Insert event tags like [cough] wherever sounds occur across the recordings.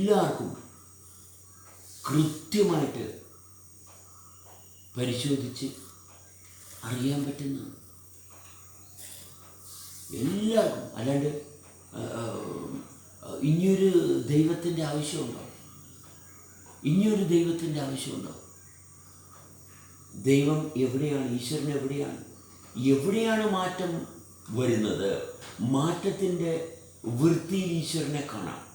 എല്ലാവർക്കും കൃത്യമായിട്ട് പരിശോധിച്ച് അറിയാൻ പറ്റുന്നതാണ് എല്ലാവർക്കും അല്ലാണ്ട് ഇനിയൊരു ദൈവത്തിന്റെ ആവശ്യമുണ്ടോ? ഇനിയൊരു ദൈവത്തിന്റെ ആവശ്യമുണ്ടോ? ദൈവം എവിടെയാണ് ഈശ്വരൻ എവിടെയാണ് എവിടെയാണ് മാറ്റം വരുന്നത്? മാറ്റത്തിന്റെ വൃത്തിയിൽ ഈശ്വരനെ കാണാം.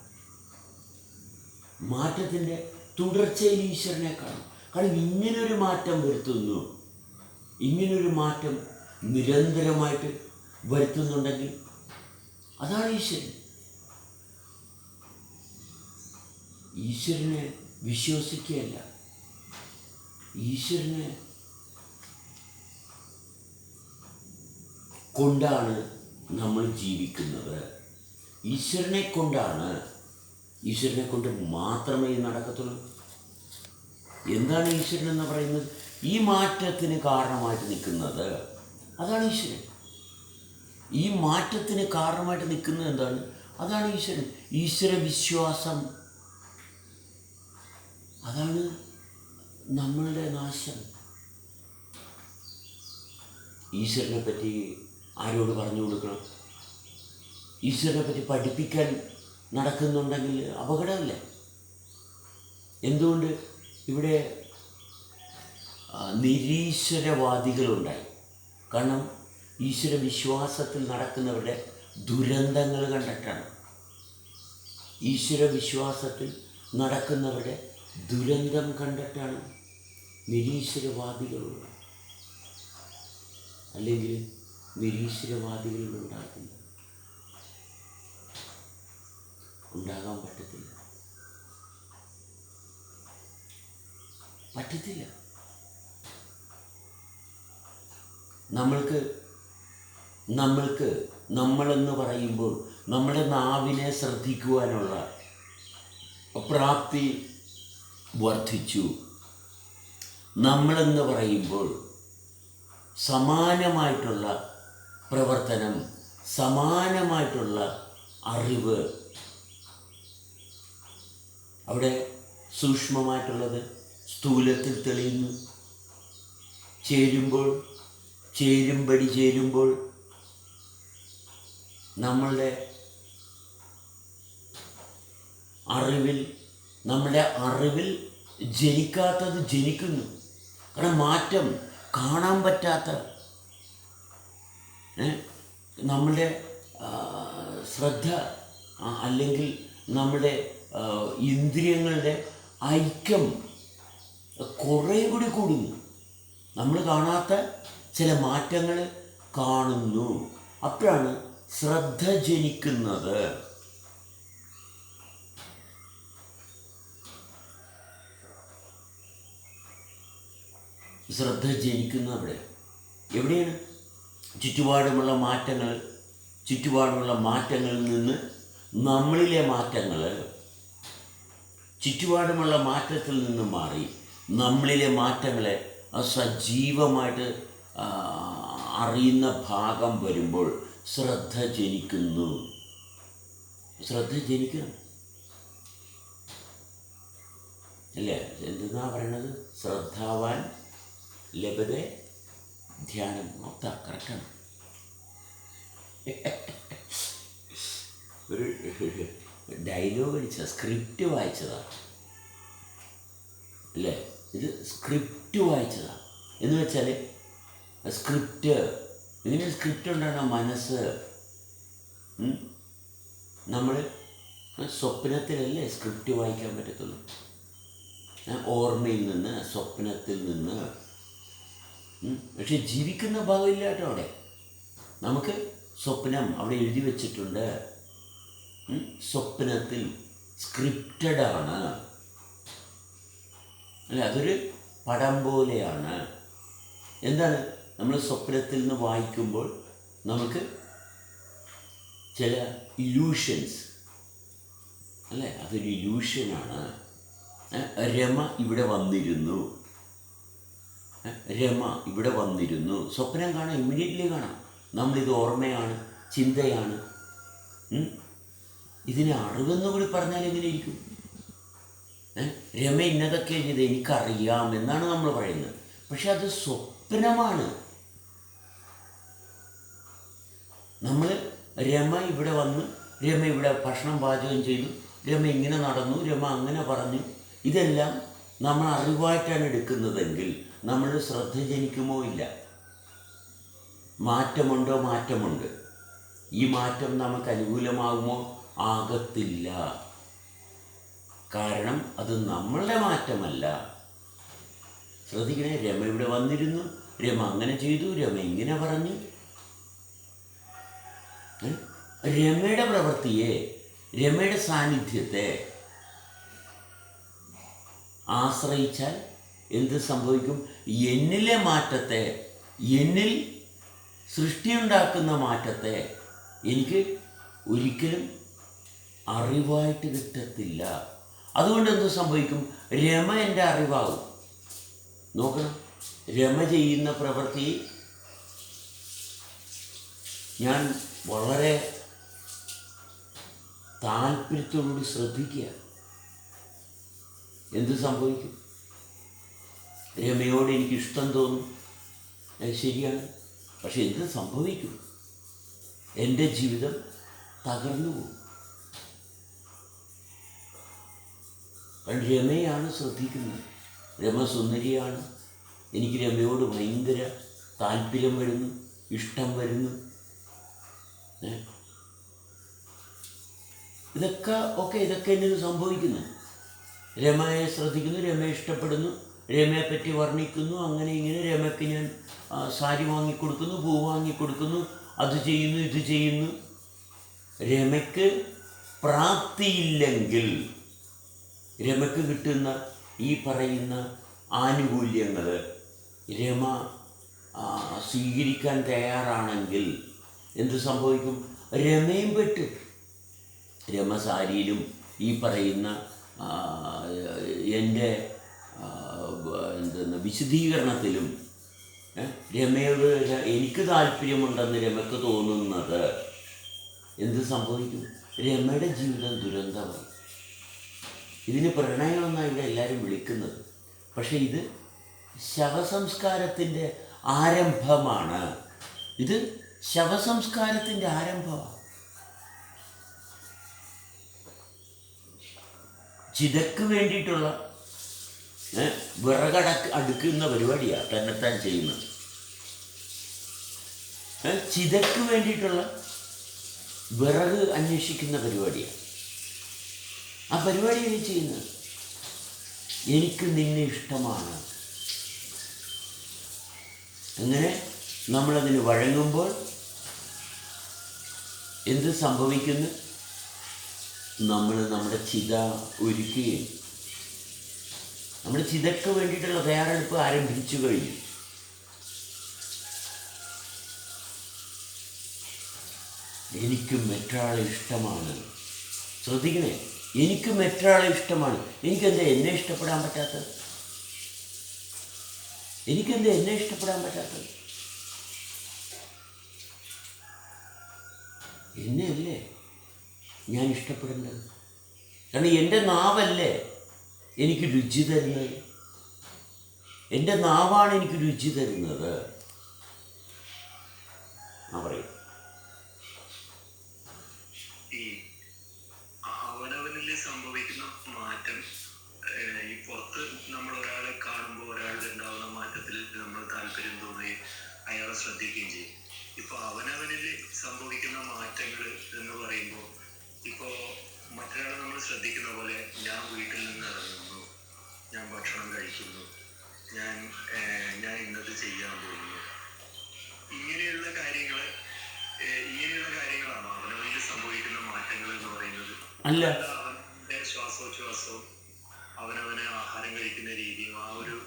മാറ്റത്തിന്റെ തുടർച്ചയിൽ ഈശ്വരനെ കാണും. കാരണം ഇങ്ങനൊരു മാറ്റം വരുത്തുന്നു. ഇങ്ങനൊരു മാറ്റം നിരന്തരമായിട്ട് വരുത്തുന്നുണ്ടെങ്കിൽ അതാണ് ഈശ്വരൻ. ഈശ്വരനെ വിശ്വസിക്കുകയല്ല. ഈശ്വരനെ കൊണ്ടാണ് നമ്മൾ ജീവിക്കുന്നത്. ഈശ്വരനെ കൊണ്ടാണ് ഈശ്വരനെ കൊണ്ട് മാത്രമേ നടക്കത്തുള്ളൂ. എന്താണ് ഈശ്വരൻ എന്ന് പറയുന്നത്? ഈ മാറ്റത്തിന് കാരണമായിട്ട് നിൽക്കുന്നത് അതാണ് ഈശ്വരൻ. ഈ മാറ്റത്തിന് കാരണമായിട്ട് നിൽക്കുന്നത് എന്താണ്? അതാണ് ഈശ്വരൻ. ഈശ്വര വിശ്വാസം. അതാണ് നമ്മളുടെ നാശം. ഈശ്വരനെ പറ്റി ആരോട് പറഞ്ഞു കൊടുക്കണം? ഈശ്വരനെ പറ്റി പഠിപ്പിക്കാൻ നടക്കുന്നുണ്ടെങ്കിൽ അപകടമില്ല? എന്തുകൊണ്ട് ഇവിടെ നിരീശ്വരവാദികളുണ്ടായി? കാരണം ഈശ്വര വിശ്വാസത്തിൽ നടക്കുന്നവരുടെ ദുരന്തങ്ങൾ കണ്ടിട്ടാണ്. ഈശ്വര വിശ്വാസത്തിൽ നടക്കുന്നവരുടെ ദുരന്തം കണ്ടിട്ടാണ് നിരീശ്വരവാദികളുള്ളത് അല്ലെങ്കിൽ നിരീശ്വരവാദികൾ ഉണ്ടാകാൻ പറ്റത്തില്ല. പറ്റത്തില്ല. നമ്മൾക്ക് നമ്മൾക്ക് നമ്മളെന്ന് പറയുമ്പോൾ നമ്മുടെ നാവിനെ ശ്രദ്ധിക്കുവാനുള്ള പ്രാപ്തി വർദ്ധിച്ചു. നമ്മളെന്ന് പറയുമ്പോൾ സമാനമായിട്ടുള്ള പ്രവർത്തനം സമാനമായിട്ടുള്ള അറിവ് അവിടെ സൂക്ഷ്മമായിട്ടുള്ളത് സ്ഥൂലത്തിൽ തെളിയുന്നു. ചേരുമ്പോൾ ചേരുംപടി ചേരുമ്പോൾ നമ്മളുടെ അറിവിൽ നമ്മുടെ അറിവിൽ ജനിക്കാത്തത് ജനിക്കുന്നു. കാരണം മാറ്റം കാണാൻ പറ്റാത്ത നമ്മളുടെ ശ്രദ്ധ അല്ലെങ്കിൽ നമ്മുടെ ഇന്ദ്രിയങ്ങളുടെ ഐക്യം കുറേ കൂടി കൂടുന്നു. നമ്മൾ കാണാത്ത ചില മാറ്റങ്ങൾ കാണുന്നു. അപ്പോഴാണ് ശ്രദ്ധ ജനിക്കുന്നത്. ശ്രദ്ധ ജനിക്കുന്ന അവിടെ. എവിടെയാണ്? ചുറ്റുപാടുമുള്ള മാറ്റങ്ങൾ ചുറ്റുപാടുമുള്ള മാറ്റങ്ങളിൽ നിന്ന് നമ്മളിലെ മാറ്റങ്ങൾ ചുറ്റുപാടുമുള്ള മാറ്റത്തിൽ നിന്ന് മാറി നമ്മളിലെ മാറ്റങ്ങളെ സജീവമായിട്ട് അറിയുന്ന ഭാഗം വരുമ്പോൾ ശ്രദ്ധ ജനിക്കുന്നു. ശ്രദ്ധ ജനിക്കണം. അല്ലേ? എന്തെന്നാ പറയണത്? ശ്രദ്ധാവാൻ ലഭ്യത ധ്യാനം. മൊത്ത കറക്റ്റാണ് [laughs] ഒരു ഡയലോഗ് അടിച്ച സ്ക്രിപ്റ്റ് വായിച്ചതാണ് അല്ലേ? ഇത് സ്ക്രിപ്റ്റ് വായിച്ചതാണ് എന്ന് വെച്ചാൽ സ്ക്രിപ്റ്റ് ഇങ്ങനെ സ്ക്രിപ്റ്റ് ഉണ്ടാകണം മനസ്സ്. നമ്മൾ സ്വപ്നത്തിലല്ലേ സ്ക്രിപ്റ്റ് വായിക്കാൻ പറ്റത്തുള്ളൂ. ഓർമ്മയിൽ നിന്ന് സ്വപ്നത്തിൽ നിന്ന്. പക്ഷെ ജീവിക്കുന്ന ഭാഗമില്ല കേട്ടോ അവിടെ. നമുക്ക് സ്വപ്നം അവിടെ എഴുതി വച്ചിട്ടുണ്ട്. സ്വപ്നത്തിൽ സ്ക്രിപ്റ്റഡ് ആണ് അല്ല? അതൊരു പടം പോലെയാണ്. എന്താണ്? നമ്മൾ സ്വപ്നത്തിൽ നിന്ന് വായിക്കുമ്പോൾ നമുക്ക് ചില ഇല്യൂഷൻസ് അല്ലേ? അതൊരു ഇലൂഷനാണ് രമ ഇവിടെ വന്നിരുന്നു. രമ ഇവിടെ വന്നിരുന്നു. സ്വപ്നം കാണാം ഇമ്മീഡിയറ്റ്ലി കാണാം. നമ്മളിത് ഓർമ്മയാണ് ചിന്തയാണ്? ഇതിനെ അറിവെന്ന് കൂടി പറഞ്ഞാൽ എങ്ങനെ ഇരിക്കും? രമ ഇന്നതൊക്കെ ചെയ്ത് എനിക്കറിയാം എന്നാണ് നമ്മൾ പറയുന്നത്. പക്ഷെ അത് സ്വപ്നമാണ്. നമ്മൾ രമ ഇവിടെ വന്ന് രമ ഇവിടെ ഭക്ഷണം പാചകം ചെയ്തു രമ ഇങ്ങനെ നടന്നു രമ അങ്ങനെ പറഞ്ഞു. ഇതെല്ലാം നമ്മൾ അറിവായിട്ടാണ് എടുക്കുന്നതെങ്കിൽ നമ്മൾ ശ്രദ്ധ ജനിക്കുമോ ഇല്ല. മാറ്റമുണ്ടോ? മാറ്റമുണ്ട്. ഈ മാറ്റം നമുക്ക് അനുകൂലമാകുമോ? ആകത്തില്ല. കാരണം അത് നമ്മളുടെ മാറ്റമല്ല. ശ്രദ്ധിക്കണേ രമ ഇവിടെ വന്നിരുന്നു. രമ അങ്ങനെ ചെയ്തു രമ ഇങ്ങനെ പറഞ്ഞു? രമയുടെ പ്രവൃത്തിയെ രമയുടെ സാന്നിധ്യത്തെ ആശ്രയിച്ചാൽ എന്ത് സംഭവിക്കും? എന്നിലെ മാറ്റത്തെ എന്നിൽ സൃഷ്ടിയുണ്ടാക്കുന്ന മാറ്റത്തെ എനിക്ക് ഒരിക്കലും അറിവായിട്ട് കിട്ടത്തില്ല. അതുകൊണ്ട് എന്ത് സംഭവിക്കും? രമ എന്റെ അറിവാകും. നോക്കണം. രമ ചെയ്യുന്ന പ്രവൃത്തി ഞാൻ വളരെ താല്പര്യത്തോടുകൂടി ശ്രദ്ധിക്കുക. എന്ത് സംഭവിക്കും? രമയോട് എനിക്ക് ഇഷ്ടം തോന്നും. അത് ശരിയാണ്. പക്ഷെ എന്ത് സംഭവിക്കും? എന്റെ ജീവിതം തകർന്നു പോകും. രമയാണ് ശ്രദ്ധിക്കുന്നത്. രമ സുന്ദരിയാണ്. എനിക്ക് രമയോട് ഭയങ്കര താല്പര്യം വരുന്നു ഇഷ്ടം വരുന്നു. ഇതൊക്കെ ഒക്കെ ഇതൊക്കെ എന്നിൽ സംഭവിക്കുന്നു. രമയെ ശ്രദ്ധിക്കുന്നു രമയെ ഇഷ്ടപ്പെടുന്നു രമയെ പറ്റി വർണിക്കുന്നു അങ്ങനെ ഇങ്ങനെ രമയ്ക്ക് ഞാൻ സാരി വാങ്ങിക്കൊടുക്കുന്നു പൂ വാങ്ങിക്കൊടുക്കുന്നു അത് ചെയ്യുന്നു ഇത് ചെയ്യുന്നു. രമയ്ക്ക് പ്രാപ്തിയില്ലെങ്കിൽ രമയ്ക്ക് കിട്ടുന്ന ഈ പറയുന്ന ആനുകൂല്യങ്ങൾ രമ സ്വീകരിക്കാൻ തയ്യാറാണെങ്കിൽ എന്ത് സംഭവിക്കും? രമയും പെട്ടു. രമസാരിയിലും ഈ പറയുന്ന എന്റെ എന്തെന്ന് വിശദീകരണത്തിലും രമയോട് എനിക്ക് താല്പര്യമുണ്ടെന്ന് രമയ്ക്ക് തോന്നുന്നത് എന്ത് സംഭവിക്കും? രമയുടെ ജീവിതം ദുരന്തമായി. ഇതിന് പ്രണയമെന്നാണ് ഇവിടെ എല്ലാവരും വിളിക്കുന്നത്. പക്ഷേ ഇത് ശവസംസ്കാരത്തിന്റെ ആരംഭമാണ്. ഇത് ശവസംസ്കാരത്തിന്റെ ആരംഭമാണ് ചിതക്ക് വേണ്ടിയിട്ടുള്ള വിറകടക്ക് അടുക്കുന്ന പരിപാടിയാണ് തന്നെത്താൻ ചെയ്യുന്നത്. ചിതക്ക് വേണ്ടിയിട്ടുള്ള വിറക് അന്വേഷിക്കുന്ന പരിപാടിയാണ് ആ പരിപാടിയാണ് ചെയ്യുന്നത്? എനിക്ക് നിന്നെ ഇഷ്ടമാണ്. അങ്ങനെ നമ്മളതിന് വഴങ്ങുമ്പോൾ എന്ത് സംഭവിക്കുന്നു? നമ്മൾ നമ്മുടെ ചിത ഒരുക്കുകയും നമ്മുടെ ചിതക്ക് വേണ്ടിയിട്ടുള്ള തയ്യാറെടുപ്പ് ആരംഭിച്ചു കഴിഞ്ഞു. എനിക്കും മറ്റൊരാളെ ഇഷ്ടമാണ്. ശ്രദ്ധിക്കണേ? എനിക്ക് മറ്റൊരാളെ ഇഷ്ടമാണ്? എനിക്കെന്താ എന്നെ ഇഷ്ടപ്പെടാൻ പറ്റാത്തത്? എനിക്കെന്താ എന്നെ ഇഷ്ടപ്പെടാൻ പറ്റാത്തത്? എന്നെയല്ലേ ഞാൻ ഇഷ്ടപ്പെടേണ്ടത് കാരണം എന്റെ നാവല്ലേ എനിക്ക് രുചി തരുന്നത്? എന്റെ നാവാണ് എനിക്ക് രുചി തരുന്നത് ആ പറയും ഈ അവനവനിൽ സംഭവിക്കുന്ന മാറ്റം ഏഹ്, ഈ പുറത്ത് നമ്മൾ ഒരാളെ കാണുമ്പോൾ ഒരാളിൽ ഉണ്ടാവുന്ന മാറ്റത്തിൽ നമ്മൾ താല്പര്യം തോന്നുകയും അയാളെ ശ്രദ്ധിക്കുകയും ചെയ്യും. ഇപ്പൊ അവനവനിൽ സംഭവിക്കുന്ന മാറ്റങ്ങൾ എന്ന് പറയുമ്പോൾ ഇപ്പോ മറ്റൊരാളെ നമ്മൾ ശ്രദ്ധിക്കുന്ന പോലെ ഞാൻ വീട്ടിൽ നിന്ന് ഇറങ്ങുന്നു ഞാൻ ഭക്ഷണം കഴിക്കുന്നു ഞാൻ ഞാൻ ഇന്നത് ചെയ്യാൻ പോകുന്നു. ഇങ്ങനെയുള്ള കാര്യങ്ങൾ ഇങ്ങനെയുള്ള കാര്യങ്ങളാണോ അവനവനിൽ സംഭവിക്കുന്ന മാറ്റങ്ങൾ എന്ന് പറയുന്നത്? അല്ല. അവന്റെ ശ്വാസോച്ഛ്വാസവും അവനവന് ആഹാരം കഴിക്കുന്ന രീതിയും ആ ഒരു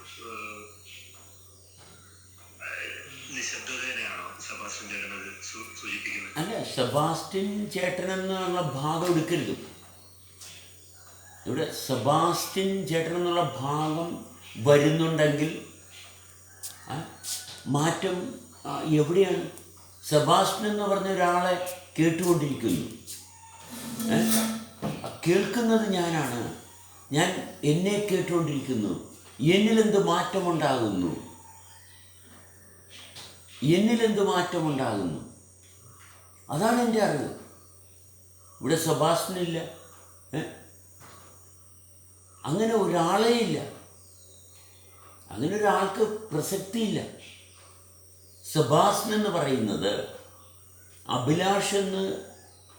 അല്ല സെബാസ്റ്റ്യൻ ചേട്ടൻ എന്നുള്ള ഭാഗം എടുക്കരുത്. ഇവിടെ സെബാസ്റ്റ്യൻ ചേട്ടൻ എന്നുള്ള ഭാഗം വരുന്നുണ്ടെങ്കിൽ മാറ്റം എവിടെയാണ്? സെബാസ്റ്റ്യൻ എന്ന് പറഞ്ഞ ഒരാളെ കേട്ടുകൊണ്ടിരിക്കുന്നു. കേൾക്കുന്നത് ഞാനാണ്. ഞാൻ എന്നെ കേട്ടുകൊണ്ടിരിക്കുന്നു. എന്നിലെന്ത് മാറ്റമുണ്ടാകുന്നു? എന്നിലെന്ത് മാറ്റമുണ്ടാകുന്നു? അതാണ് എന്റെ അറിവ്. ഇവിടെ സബാസ്നില്ല ഏ? അങ്ങനെ ഒരാളേ ഇല്ല അങ്ങനെ ഒരാൾക്ക് പ്രസക്തിയില്ല. സെബാസ്റ്റ്യൻ എന്ന് പറയുന്നത് അഭിലാഷ് എന്ന്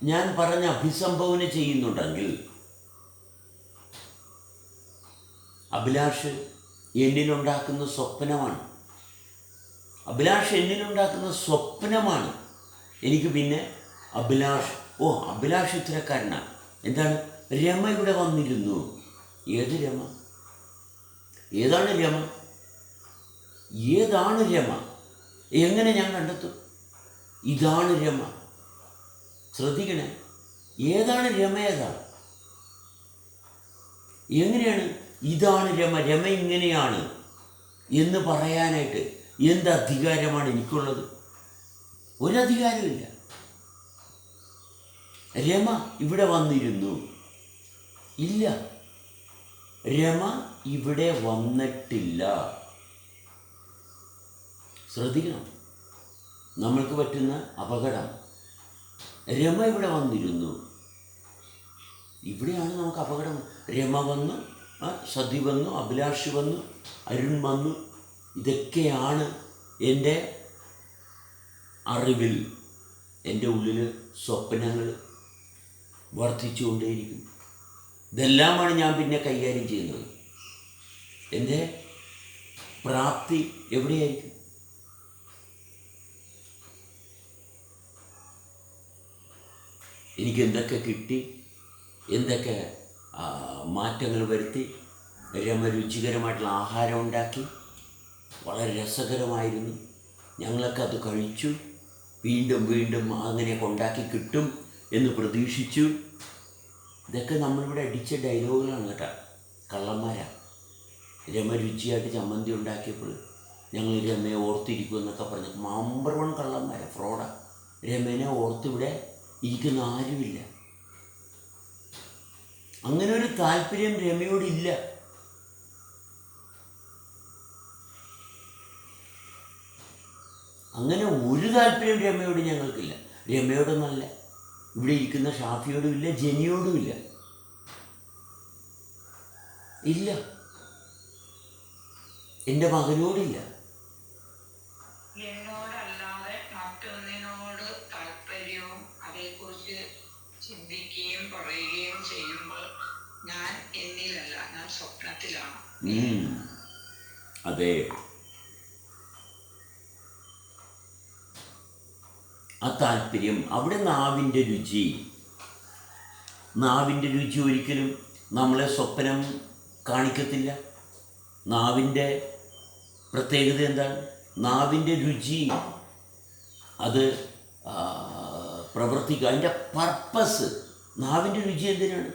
ഞാൻ പറഞ്ഞ അഭിസംബോധന ചെയ്യുന്നുണ്ടെങ്കിൽ അഭിലാഷ് എന്നിലുണ്ടാക്കുന്ന സ്വപ്നമാണ്. അഭിലാഷ് എന്നിലുണ്ടാക്കുന്ന സ്വപ്നമാണ്. എനിക്ക് പിന്നെ അഭിലാഷ് ഓ അഭിലാഷ് ഇത്തരക്കാരനാണ് എന്താണ്? രമ ഇവിടെ വന്നിരുന്നു. ഏത് രമ? ഏതാണ് രമ? ഏതാണ് രമ? എങ്ങനെ ഞാൻ കണ്ടെത്തും? ഇതാണ് രമ. ശ്രദ്ധിക്കണേ. ഏതാണ് രമ ഏതാണ് എങ്ങനെയാണ്? ഇതാണ് രമ. രമ ഇങ്ങനെയാണ് എന്ന് പറയാനായിട്ട് എന്ത് അധികാരമാണ് എനിക്കുള്ളത്? ഒരധികാരമില്ല രമ ഇവിടെ വന്നിരുന്നു. ഇല്ല. രമ ഇവിടെ വന്നിട്ടില്ല. ശ്രദ്ധിക്കണം. നമ്മൾക്ക് പറ്റുന്ന അപകടം. രമ ഇവിടെ വന്നിരുന്നു. ഇവിടെയാണ് നമുക്ക് അപകടം. രമ വന്നു സതി വന്നു അഭിലാഷ് വന്നു അരുൺ വന്നു. ഇതൊക്കെയാണ് എന്റെ അറിവിൽ എന്റെ ഉള്ളിൽ സ്വപ്നങ്ങൾ വർദ്ധിച്ചുകൊണ്ടേയിരിക്കും ഇതെല്ലാമാണ് ഞാൻ പിന്നെ കൈകാര്യം ചെയ്യുന്നത്. എന്റെ പ്രാപ്തി എവിടെയായിരിക്കും? എനിക്ക് എന്തൊക്കെ കിട്ടി എന്തൊക്കെ മാറ്റങ്ങൾ വരുത്തി രമ രുചികരമായിട്ടുള്ള ആഹാരം ഉണ്ടാക്കി വളരെ രസകരമായിരുന്നു. ഞങ്ങളൊക്കെ അത് കഴിച്ചു. വീണ്ടും വീണ്ടും അങ്ങനെ ഉണ്ടാക്കി കിട്ടും എന്ന് പ്രതീക്ഷിച്ചു. ഇതൊക്കെ നമ്മളിവിടെ അടിച്ച ഡയലോഗുകളാണ് കേട്ടോ. കള്ളന്മാരാ. രമ രുചിയായിട്ട് ചമ്മന്തി ഉണ്ടാക്കിയപ്പോൾ ഞങ്ങൾ രമയെ ഓർത്തിരിക്കും എന്നൊക്കെ പറഞ്ഞു. Number one കള്ളന്മാരാ ഫ്രോഡാ. രമേനെ ഓർത്തിവിടെ ഇരിക്കുന്ന ആരുമില്ല. അങ്ങനെ ഒരു താല്പര്യം രമയോടില്ല. അങ്ങനെ ഒരു താല്പര്യം രമയോട് ഞങ്ങൾക്കില്ല. രമയോടൊന്നല്ല. ഇവിടെ ഇരിക്കുന്ന ഷാഫിയോടും ഇല്ല ജനിയോടും ഇല്ല. ഇല്ല. എന്റെ മകനോടില്ല ചിന്തിക്കുകയും പറയുകയും ചെയ്യുമ്പോൾ ഞാൻ എന്നിലല്ല ഞാൻ സ്വപ്നത്തിലാണ്. അതെ. ആ താല്പര്യം അവിടെ നാവിന്റെ രുചി. നാവിന്റെ രുചി ഒരിക്കലും നമ്മളെ സ്വപ്നം കാണിക്കത്തില്ല. നാവിന്റെ പ്രത്യേകത എന്താണ്? നാവിന്റെ രുചി അത് പ്രവർത്തിക്കുക. അതിന്റെ പർപ്പസ് നാവിന്റെ രുചി എന്തിനാണ്?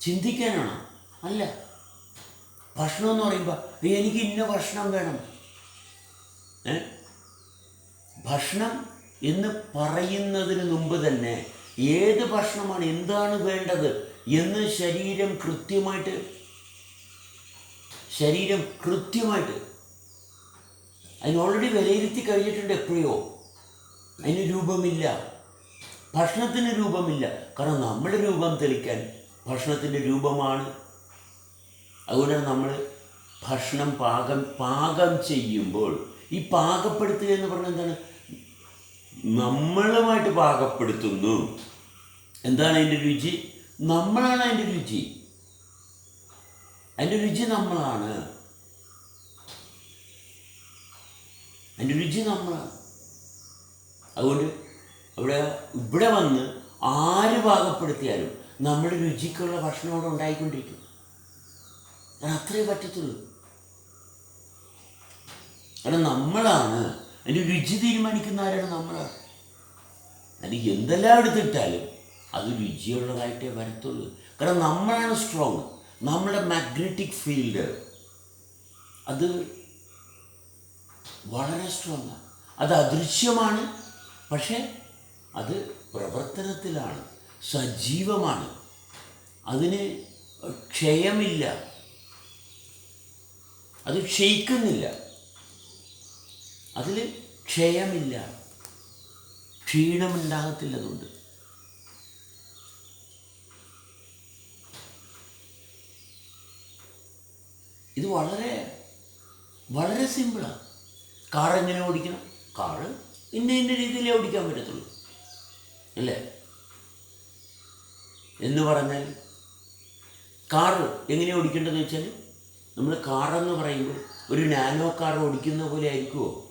ചിന്തിക്കാനാണോ? അല്ല. ഭക്ഷണം എന്ന് പറയുമ്പോൾ എനിക്ക് ഇന്ന ഭക്ഷണം വേണം. ഭക്ഷണം എന്ന് പറയുന്നതിന് മുമ്പ് തന്നെ ഏത് ഭക്ഷണമാണ് എന്താണ് വേണ്ടത് എന്ന് ശരീരം കൃത്യമായിട്ട് ശരീരം കൃത്യമായിട്ട് അതിന് ഓൾറെഡി വിലയിരുത്തി കഴിഞ്ഞിട്ടുണ്ട് എപ്പോഴോ. അതിന് രൂപമില്ല. ഭക്ഷണത്തിന് രൂപമില്ല. കാരണം നമ്മുടെ രൂപം തെളിക്കാൻ ഭക്ഷണത്തിന്റെ രൂപമാണ്. അതുകൊണ്ടാണ് നമ്മൾ ഭക്ഷണം പാകം പാകം ചെയ്യുമ്പോൾ ഈ പാകപ്പെടുത്തുക എന്ന് പറഞ്ഞാൽ എന്താണ്? നമ്മളുമായിട്ട് പാകപ്പെടുത്തുന്നു. എന്താണ് അതിന്റെ രുചി? നമ്മളാണ് അതിന്റെ രുചി. അതിന്റെ രുചി നമ്മളാണ്. അതിന്റെ രുചി നമ്മളാണ്. അതുകൊണ്ട് അവിടെ ഇവിടെ വന്ന് ആര് പാകപ്പെടുത്തിയാലും നമ്മുടെ രുചിക്കുള്ള ഭക്ഷണം അവിടെ ഉണ്ടായിക്കൊണ്ടിരിക്കും. അത് അത്രേ പറ്റത്തുള്ളൂ. കാരണം നമ്മളാണ് അതിന്റെ രുചി തീരുമാനിക്കുന്ന ആരാണ് നമ്മളാണ് അത് എന്തെല്ലാം എടുത്തിട്ടാലും അത് രുചിയുള്ളതായിട്ടേ വരത്തുള്ളൂ. കാരണം നമ്മളാണ് സ്ട്രോങ് നമ്മുടെ മാഗ്നറ്റിക് ഫീൽഡ് അത് വളരെ സ്ട്രോങ് ആണ് അത് അദൃശ്യമാണ് പക്ഷേ അത് പ്രവർത്തനത്തിലാണ് സജീവമാണ്. അതിന് ക്ഷയമില്ല. അത് ക്ഷയിക്കുന്നില്ല. അതിൽ ക്ഷയമില്ല. ക്ഷീണമുണ്ടാകത്തില്ല അതുകൊണ്ട് ഇത് വളരെ വളരെ സിമ്പിളാണ് കാർ എങ്ങനെ ഓടിക്കണം? കാർ ഇന്ന ഇന്ന രീതിയിലേ ഓടിക്കാൻ പറ്റത്തുള്ളൂ. അല്ലേ? എന്ന് പറഞ്ഞാൽ കാർ എങ്ങനെ ഓടിക്കേണ്ടതെന്ന് വെച്ചാൽ നമ്മൾ കാറെന്ന് പറയുമ്പോൾ ഒരു നാനോ കാർ ഓടിക്കുന്ന പോലെ ആയിരിക്കുമോ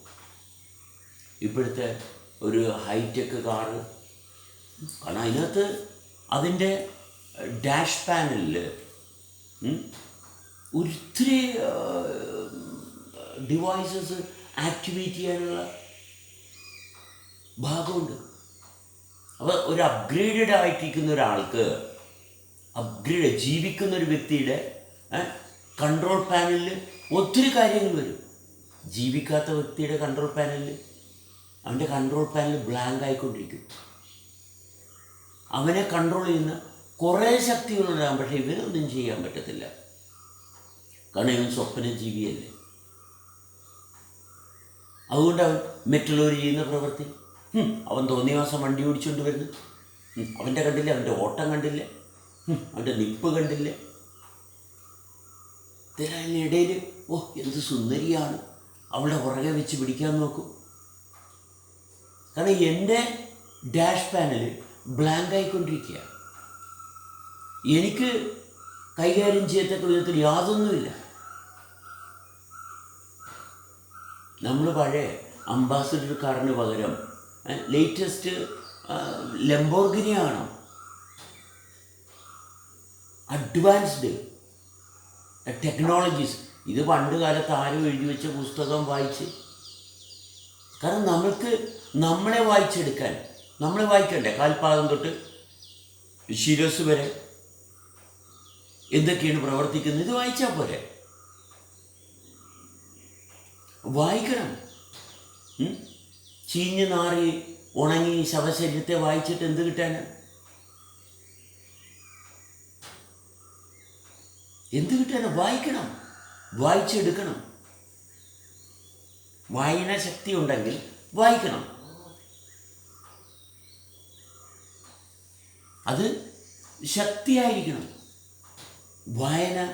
ഇപ്പോഴത്തെ ഒരു ഹൈടെക് കാറ് കാരണം അതിനകത്ത് അതിന്റെ ഡാഷ് പാനലിൽ ഒത്തിരി ഡിവൈസസ് ആക്ടിവേറ്റ് ചെയ്യാനുള്ള ഭാഗമുണ്ട്. അപ്പോൾ ഒരു അപ്ഗ്രേഡഡ് ആയിട്ടിരിക്കുന്ന ഒരാൾക്ക് അപ്ഗ്രേഡ് ജീവിക്കുന്ന ഒരു വ്യക്തിയുടെ കൺട്രോൾ പാനലിൽ ഒത്തിരി കാര്യങ്ങൾ വരും. ജീവിക്കാത്ത വ്യക്തിയുടെ കൺട്രോൾ പാനലിൽ അവന്റെ കൺട്രോൾ പാനൽ ബ്ലാങ്ക് ആയിക്കൊണ്ടിരിക്കും. അവനെ കൺട്രോൾ ചെയ്യുന്ന കുറേ ശക്തികളുണ്ടാകും പക്ഷേ ഇവനൊന്നും ചെയ്യാൻ പറ്റത്തില്ല. കാരണം ഇവൻ സ്വപ്ന ജീവിയല്ലേ. അതുകൊണ്ട് അവൻ മറ്റുള്ളവർ ചെയ്യുന്ന പ്രവൃത്തി. അവൻ തോന്നിയ മാസം വണ്ടി ഓടിച്ചുകൊണ്ട് വരുന്നു. അവന്റെ കണ്ടില്ല അവന്റെ ഓട്ടം കണ്ടില്ല. അവന്റെ നിപ്പ് കണ്ടില്ല. ഇതിനിടയിൽ ഓ എന്ത് സുന്ദരിയാണ്. അവളുടെ പുറകെ വെച്ച് പിടിക്കാൻ നോക്കും. കാരണം എന്റെ ഡാഷ് പാനൽ ബ്ലാങ്ക് ആയിക്കൊണ്ടിരിക്കുക എനിക്ക് കൈകാര്യം ചെയ്യത്തക്ക വിധത്തിൽ യാതൊന്നുമില്ല. നമ്മൾ പഴയ അംബാസഡർ കാറിന് പകരം ലേറ്റസ്റ്റ് ലംബോർഗിനി ആണ്? അഡ്വാൻസ്ഡ് ടെക്നോളജീസ് ഇത് പണ്ട് കാലത്ത് ആരും എഴുതി വെച്ച പുസ്തകം വായിച്ച് കാരണം നമ്മൾക്ക് നമ്മളെ വായിച്ചെടുക്കാൻ നമ്മളെ വായിക്കണ്ടേ? കാൽപാദം തൊട്ട് ശിരസ് വരെ എന്തൊക്കെയാണ് പ്രവർത്തിക്കുന്നത്? ഇത് വായിച്ചാൽ പോരെ? വായിക്കണം? ചീഞ്ഞ് നാറി ഉണങ്ങി ശവശരീരത്തെ വായിച്ചിട്ട് എന്ത് കിട്ടാനാണ് എന്ത് കിട്ടാനാ? വായിക്കണം. വായിച്ചെടുക്കണം. വായന ശക്തി ഉണ്ടെങ്കിൽ വായിക്കണം. അത് ശക്തിയായിരിക്കണം. വായന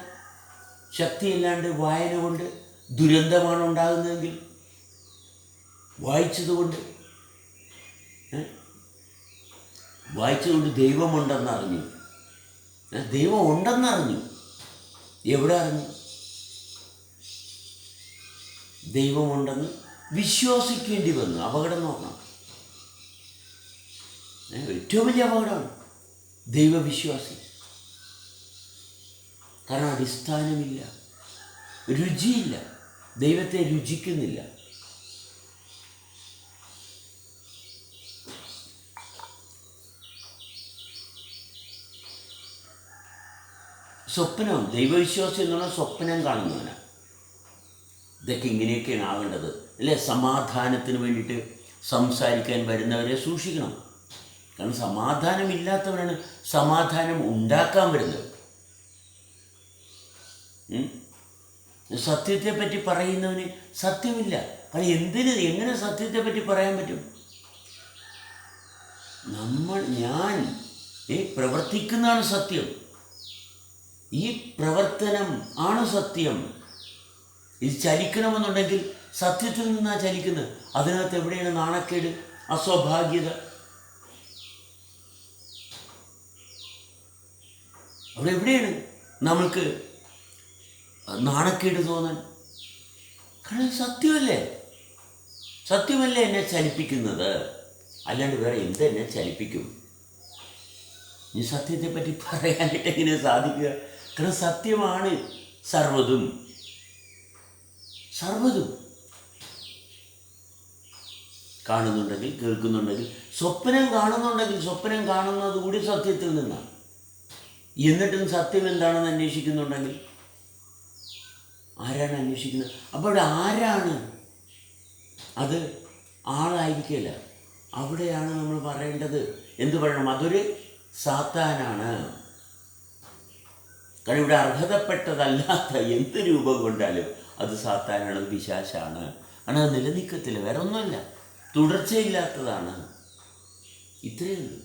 ശക്തിയില്ലാണ്ട് വായന കൊണ്ട് ദുരന്തമാണ് ഉണ്ടാകുന്നതെങ്കിൽ വായിച്ചതുകൊണ്ട് വായിച്ചതുകൊണ്ട് ദൈവമുണ്ടെന്നറിഞ്ഞു? ദൈവം ഉണ്ടെന്നറിഞ്ഞു. എവിടെ അറിഞ്ഞു? ദൈവമുണ്ടെന്ന് വിശ്വസിക്കേണ്ടി വന്നു. അപകടം നോക്കണം? ഏറ്റവും വലിയ അപകടമാണ് ദൈവവിശ്വാസി. കാരണം അടിസ്ഥാനമില്ല. രുചിയില്ല. ദൈവത്തെ രുചിക്കുന്നില്ല. സ്വപ്നം ദൈവവിശ്വാസം എന്നുള്ള സ്വപ്നം കാണുന്നവനാണ്. ഇതൊക്കെ ഇങ്ങനെയൊക്കെയാണ് ആവേണ്ടത്. അല്ലേ? സമാധാനത്തിന് വേണ്ടിയിട്ട് സംസാരിക്കാൻ വരുന്നവരെ സൂക്ഷിക്കണം. കാരണം സമാധാനമില്ലാത്തവരാണ് സമാധാനം ഉണ്ടാക്കാൻ വരുന്നത്? സത്യത്തെപ്പറ്റി പറയുന്നവന് സത്യമില്ല. കാരണം എന്തിന് എങ്ങനെ സത്യത്തെപ്പറ്റി പറയാൻ പറ്റും? നമ്മൾ ഞാൻ ഈ പ്രവർത്തിക്കുന്നതാണ് സത്യം. ഈ പ്രവർത്തനം ആണ് സത്യം. ഇത് ചലിക്കണമെന്നുണ്ടെങ്കിൽ സത്യത്തിൽ നിന്നാണ് ചലിക്കുന്നത്. അതിനകത്ത് എവിടെയാണ് നാണക്കേട്? അസ്വാഭാഗ്യത. അവിടെ എവിടെയാണ് നമ്മൾക്ക് നാണക്കേട് തോന്നാൻ? കാരണം സത്യമല്ലേ? സത്യമല്ലേ എന്നെ ചലിപ്പിക്കുന്നത്? അല്ലാണ്ട് വേറെ എന്ത് എന്നെ ചലിപ്പിക്കും? ഈ സത്യത്തെപ്പറ്റി പറയാനായിട്ട് എങ്ങനെ സാധിക്കുക? കാരണം സത്യമാണ് സർവതും സർവതും കാണുന്നുണ്ടെങ്കിൽ കേൾക്കുന്നുണ്ടെങ്കിൽ സ്വപ്നം കാണുന്നുണ്ടെങ്കിൽ സ്വപ്നം കാണുന്നത് കൂടി സത്യത്തിൽ നിന്നാണ്. എന്നിട്ടും സത്യം എന്താണെന്ന് അന്വേഷിക്കുന്നുണ്ടെങ്കിൽ ആരാണ് അന്വേഷിക്കുന്നത്? അപ്പോൾ അവിടെ ആരാണ്? അത് ആളായിരിക്കില്ല അവിടെയാണ് നമ്മൾ പറയേണ്ടത്. എന്ത് പറയണം? അതൊരു സാത്താനാണ്. കാരണം ഇവിടെ അർഹതപ്പെട്ടതല്ലാത്ത എന്ത് രൂപം കൊണ്ടാലും അത് സാത്താനുള്ളത് വിശാശാണ് ആണ് അത് നിലനിൽക്കത്തില്ല. വേറെ ഒന്നുമല്ല. തുടർച്ചയില്ലാത്തതാണ്. ഇത്രയേ ഉള്ളൂ.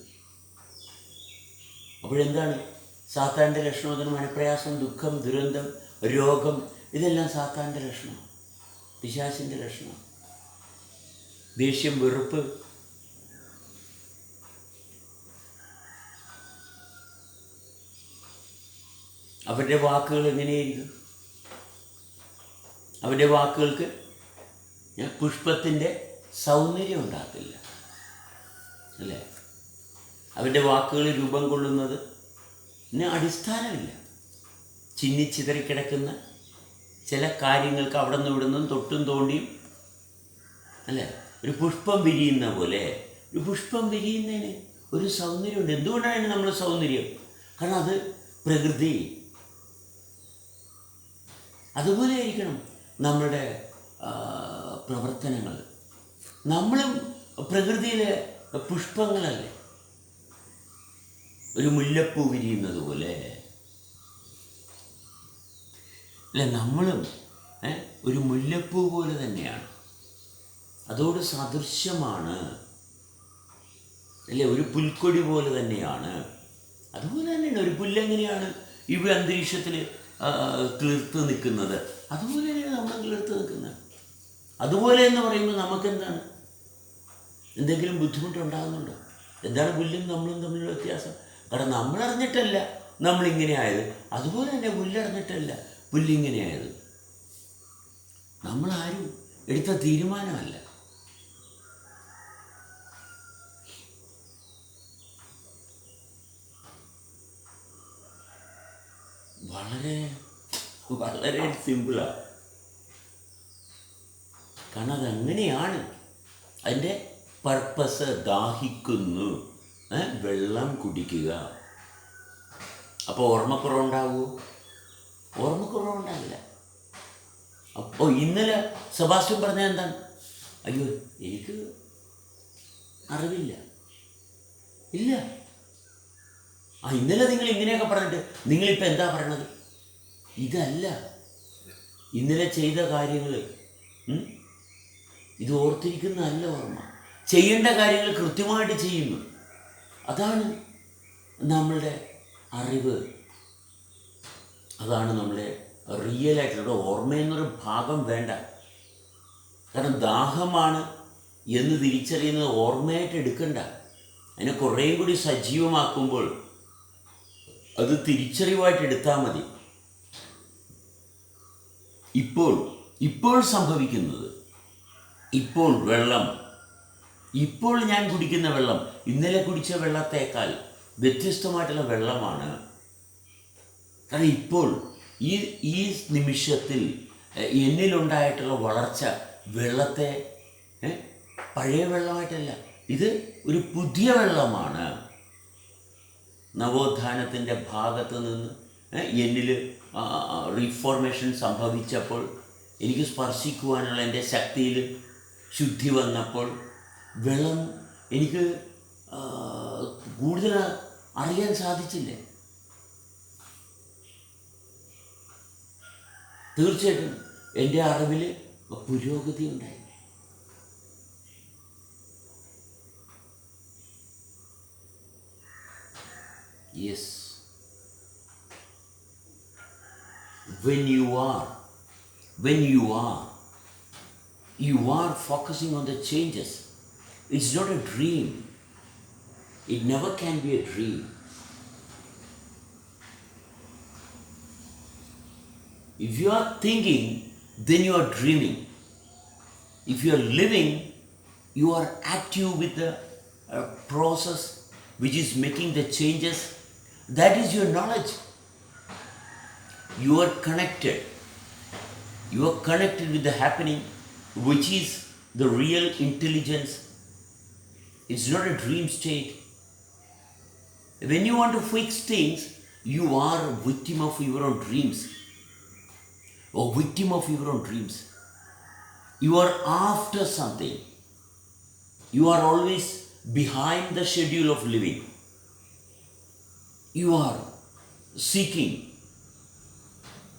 അപ്പോഴെന്താണ്? സാത്താന്റെ ലക്ഷണം അതിന് മനപ്രയാസം ദുഃഖം ദുരന്തം രോഗം ഇതെല്ലാം സാത്താന്റെ ലക്ഷണം. പിശാസിന്റെ ലക്ഷണം. ദേഷ്യം വെറുപ്പ്. അവരുടെ വാക്കുകൾ എങ്ങനെയായിരിക്കും? അവരുടെ വാക്കുകൾക്ക് ഞാൻ പുഷ്പത്തിന്റെ സൗന്ദര്യം ഉണ്ടാകത്തില്ല. അല്ലേ? അവന്റെ വാക്കുകൾ രൂപം കൊള്ളുന്നത് അടിസ്ഥാനമില്ല. ചിന്നിച്ചിതറിക്കിടക്കുന്ന ചില കാര്യങ്ങൾക്ക് അവിടെ നിന്ന് ഇവിടെ നിന്നും തൊട്ടും തോണ്ടിയും അല്ലേ? ഒരു പുഷ്പം വിരിയുന്ന പോലെ ഒരു പുഷ്പം വിരിയുന്നതിന് ഒരു സൗന്ദര്യമുണ്ട്. എന്തുകൊണ്ടാണ് നമ്മൾ സൗന്ദര്യം? കാരണം അത് പ്രകൃതി. അതുപോലെ ആയിരിക്കണം. നമ്മളുടെ പ്രവർത്തനങ്ങൾ. നമ്മളും പ്രകൃതിയിലെ പുഷ്പങ്ങളല്ലേ? ഒരു മുല്ലപ്പൂ വിരിയുന്നത് പോലെ. അല്ല നമ്മളും ഒരു മുല്ലപ്പൂ പോലെ തന്നെയാണ്. അതോട് സദൃശ്യമാണ്. അല്ലെ ഒരു പുൽക്കൊടി പോലെ തന്നെയാണ്. അതുപോലെ തന്നെയാണ് ഒരു പുല്ലെങ്ങനെയാണ് ഇവ അന്തരീക്ഷത്തിൽ കിളിർത്ത് നിൽക്കുന്നത്. അതുപോലെ നമ്മൾ കിളിർത്ത് നിൽക്കുന്നത്. അതുപോലെ എന്ന് പറയുമ്പോൾ നമുക്കെന്താണ്? എന്തെങ്കിലും ബുദ്ധിമുട്ടുണ്ടാകുന്നുണ്ടോ? എന്താണ് പുല്ലും നമ്മളും തമ്മിലുള്ള വ്യത്യാസം? കാരണം നമ്മളറിഞ്ഞിട്ടല്ല നമ്മളിങ്ങനെ ആയത്. അതുപോലെ തന്നെ പുല്ലറിഞ്ഞിട്ടല്ല പുല്ലിങ്ങനെ ആയത് നമ്മളാരും എടുത്ത തീരുമാനമല്ല. വളരെ വളരെ സിമ്പിളാണ് കാരണം അതങ്ങനെയാണ് അതിന്റെ പർപ്പസ് ദാഹിക്കുന്നു. വെള്ളം കുടിക്കുക. അപ്പോൾ ഓർമ്മക്കുറവുണ്ടാവുമോ ഓർമ്മക്കുറവുണ്ടാവില്ല അപ്പോൾ ഇന്നലെ സെബാസ്റ്റ്യൻ പറഞ്ഞ എന്താണ്? അയ്യോ എനിക്ക് അറിവില്ല. ഇല്ല. ആ ഇന്നലെ നിങ്ങൾ ഇങ്ങനെയൊക്കെ പറഞ്ഞിട്ട് നിങ്ങളിപ്പോൾ എന്താ പറയണത്? ഇതല്ല. ഇന്നലെ ചെയ്ത കാര്യങ്ങൾ ഇത് ഓർത്തിരിക്കുന്നതല്ല ഓർമ്മ. ചെയ്യേണ്ട കാര്യങ്ങൾ കൃത്യമായിട്ട് ചെയ്യുന്നു. അതാണ് നമ്മളുടെ അറിവ്. അതാണ് നമ്മുടെ ഓർമ്മ എന്നൊരു ഭാഗം വേണ്ട. കാരണം ദാഹമാണ് എന്ന് തിരിച്ചറിയുന്നത് ഓർമ്മയായിട്ട് എടുക്കണ്ട. അതിനെ കുറേയും കൂടി സജീവമാക്കുമ്പോൾ അത് തിരിച്ചറിവായിട്ട് എടുത്താൽ മതി. ഇപ്പോൾ ഇപ്പോൾ സംഭവിക്കുന്നത് ഇപ്പോൾ വെള്ളം. ഇപ്പോൾ ഞാൻ കുടിക്കുന്ന വെള്ളം ഇന്നലെ കുടിച്ച വെള്ളത്തേക്കാൾ വ്യത്യസ്തമായിട്ടുള്ള വെള്ളമാണ്. കാരണം ഇപ്പോൾ ഈ ഈ നിമിഷത്തിൽ എന്നിലുണ്ടായിട്ടുള്ള വളർച്ച വെള്ളത്തെ പഴയ വെള്ളമായിട്ടല്ല ഇത് ഒരു പുതിയ വെള്ളമാണ്. നവോത്ഥാനത്തിന്റെ ഭാഗത്ത് നിന്ന് എന്നിൽ റീഫോർമേഷൻ സംഭവിച്ചപ്പോൾ എനിക്ക് സ്പർശിക്കുവാനുള്ള എന്റെ ശക്തിയിൽ ശുദ്ധി വന്നപ്പോൾ വെള്ളം എനിക്ക് കൂടുതൽ അറിയാൻ സാധിച്ചില്ലേ. തീർച്ചയായിട്ടും എന്റെ അറിവിൽ പുരോഗതി ഉണ്ടായി. Yes when you are when you are you are focusing on the changes. It's not a dream. It never can be a dream. If you are thinking then you are dreaming. If you are living you are active with the uh, process which is making the changes. That is your knowledge you are connected. You are connected with the happening, which is the real intelligence. It's not a dream state. When you want to fix things, you are a victim of your own dreams. Or victim of your own dreams. You are after something. You are always behind the schedule of living. You are seeking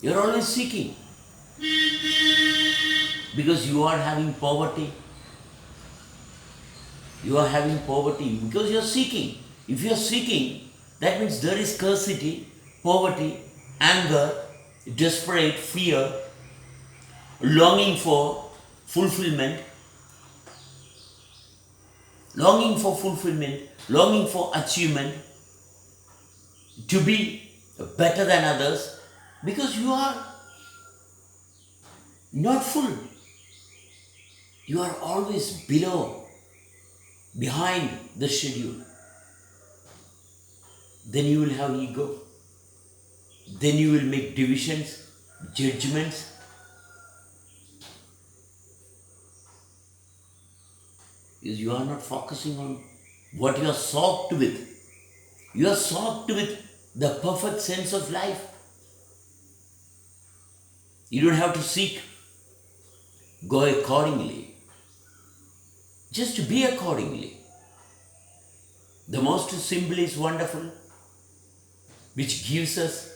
You're always seeking. Because you are having poverty. You are having poverty because you're seeking. If you're seeking, that means there is scarcity, poverty, anger, desperate, fear, longing for fulfillment, longing for fulfillment, longing for achievement, to be better than others, because you are not full. You are always below, behind the schedule. Then you will have ego. Then you will make divisions, judgments. Because you are not focusing on what you are soaked with. You are soaked with the perfect sense of life. You don't have to seek. Go accordingly. Just be accordingly. The most symbol is wonderful, which gives us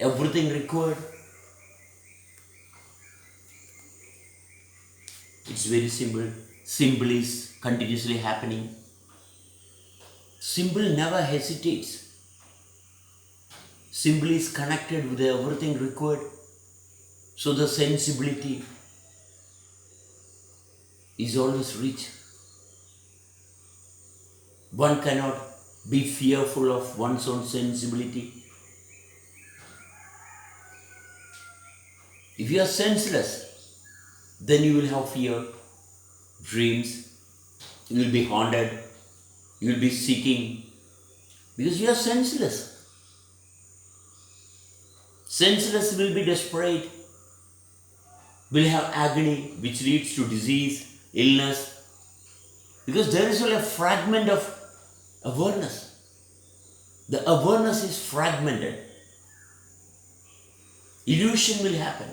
everything required. It's very simple. Symbol is continuously happening. Symbol never hesitates. Symbol is connected with everything required. So the sensibility is always rich. One cannot be fearful of one's own sensibility. If you are senseless, then you will have fear, dreams, you will be haunted, you will be seeking, because you are senseless. Senseless will be desperate, will have agony which leads to disease, illness, because there is only a fragment of awareness. The awareness is fragmented. Illusion will happen.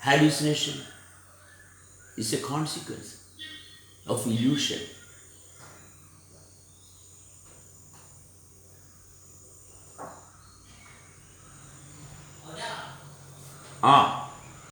Hallucination is a consequence of illusion. Ah.